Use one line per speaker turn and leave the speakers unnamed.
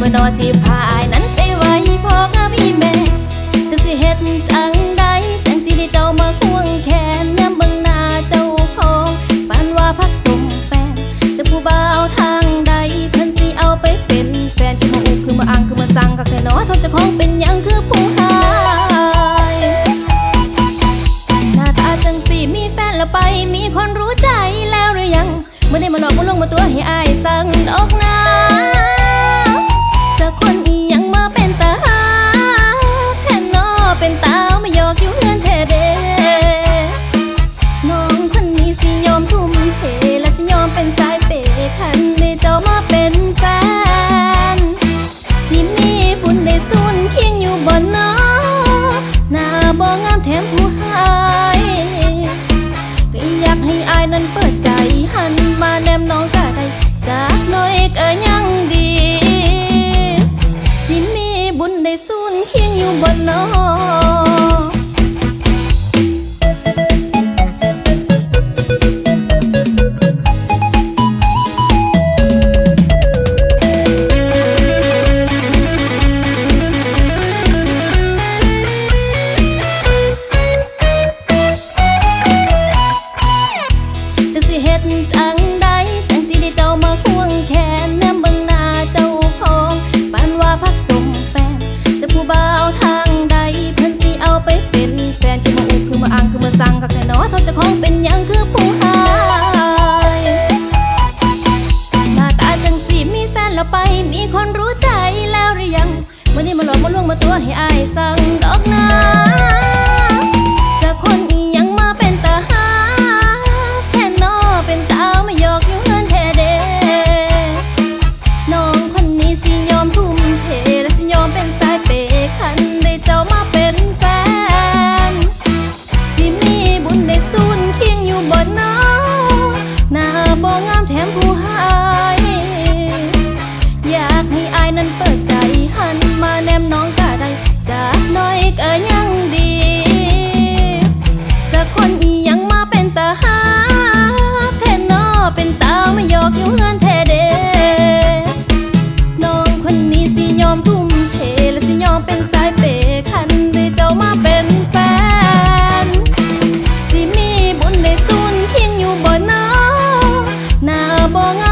บ่นอสิพาอายนั้นไปไว้พ่อกับพี่แม่จะสิเฮ็ดจังใดจังสิได้เจ้ามาควงแขนแนมเบิ่งหน้าเจ้าของปานว่าพักสมแฟนจะผู้บ่าวทางใดเพิ่นสิเอาไปเป็นแฟนที่มาอุกคือมาอ้างคือมาสั่งกักแน่นอทนเจ้าของเป็นหยังคือผู้หายหน้าตาจังสีมีแฟนแล้วไปมีคนรู้ใจแล้วหรือยังเมื่อได้มาหลอกมาลวงมาตัวให้อายสั่งดอกนา บ่งามแถมผู้หายก็อยากให้อายนั้นเปิดใจหันมาแนมน้องกะได้จากน้อยก็ยังดีสิมีบุญได้สุนเคียงอยู่บนน้อง เฮ็ดจังใดจังสิได้เจ้ามาควงแขนแนมเบิ่งหน้าเจ้าของปานว่าพักสมแฟนจะผู้บ่าวทางใดเพิ่นสิเอาไปเป็นแฟนคือมาอุคือมาอ้างคือมาสั่งกักแน่นอเทนเจ้าของเป็นหยังคือผู้หายหน้าตาจังสีมีแฟนแล้วไปมีคนรู้ใจแล้วหรือยังวันนี้มาหลอกมาลวงมาตัวให้อายสั่งดอกนา บ่งามแถมผู้หาย อยากให้อายนั้นเปิดใจหันมาแนมน้อง mong